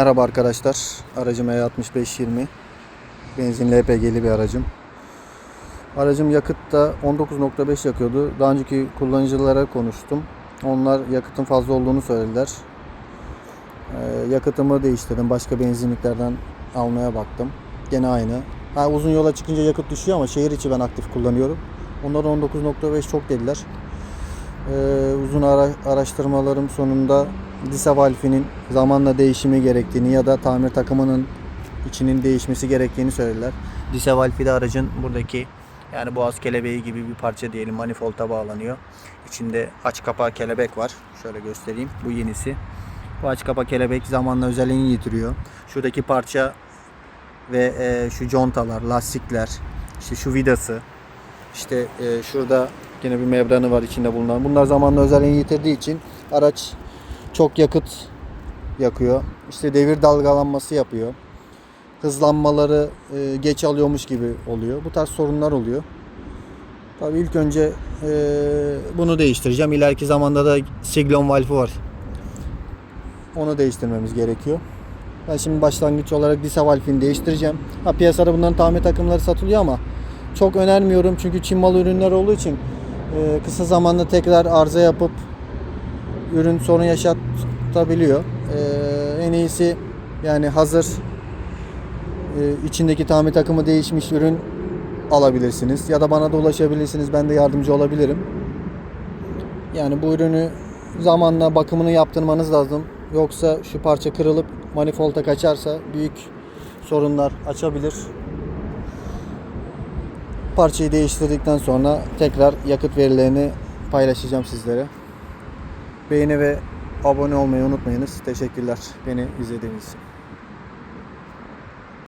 Merhaba arkadaşlar. Aracım E6520. Benzinli LPG'li bir aracım. Aracım yakıtta 19.5 yakıyordu. Daha önceki kullanıcılara konuştum. Onlar yakıtın fazla olduğunu söylediler. Ee, yakıtımı değiştirdim. Başka benzinliklerden almaya baktım. Gene aynı. Ha, uzun yola çıkınca yakıt düşüyor ama şehir içi ben aktif kullanıyorum. Onlar 19.5 çok dediler. Ee, uzun ara- araştırmalarım sonunda Disa valfinin zamanla değişimi gerektiğini ya da tamir takımının içinin değişmesi gerektiğini söylediler. Disa valfi de aracın buradaki yani boğaz kelebeği gibi bir parça diyelim manifolda bağlanıyor. İçinde aç kapa kelebek var. Şöyle göstereyim. Bu yenisi. Bu aç kapa kelebek zamanla özelliğini yitiriyor. Şuradaki parça ve e, şu contalar, lastikler, işte şu vidası, işte e, şurada yine bir membranı var içinde bulunan. Bunlar zamanla özelliğini yitirdiği için araç çok yakıt yakıyor. İşte devir dalgalanması yapıyor. Hızlanmaları e, geç alıyormuş gibi oluyor. Bu tarz sorunlar oluyor. Tabii ilk önce e, bunu değiştireceğim. İleriki zamanda da siglon valfi var. Onu değiştirmemiz gerekiyor. Ben şimdi başlangıç olarak disa valfini değiştireceğim. Ha, piyasada bunların tamir takımları satılıyor ama çok önermiyorum çünkü Çin malı ürünler olduğu için e, kısa zamanda tekrar arıza yapıp ürün sorun yaşatabiliyor. E, en iyisi yani hazır e, içindeki tamir takımı değişmiş ürün alabilirsiniz ya da bana da ulaşabilirsiniz. Ben de yardımcı olabilirim. Yani bu ürünü zamanla bakımını yaptırmanız lazım. Yoksa şu parça kırılıp manifolda kaçarsa büyük sorunlar açabilir. Parçayı değiştirdikten sonra tekrar yakıt verilerini paylaşacağım sizlere. Beğeni ve abone olmayı unutmayınız. Teşekkürler beni izlediğiniz için.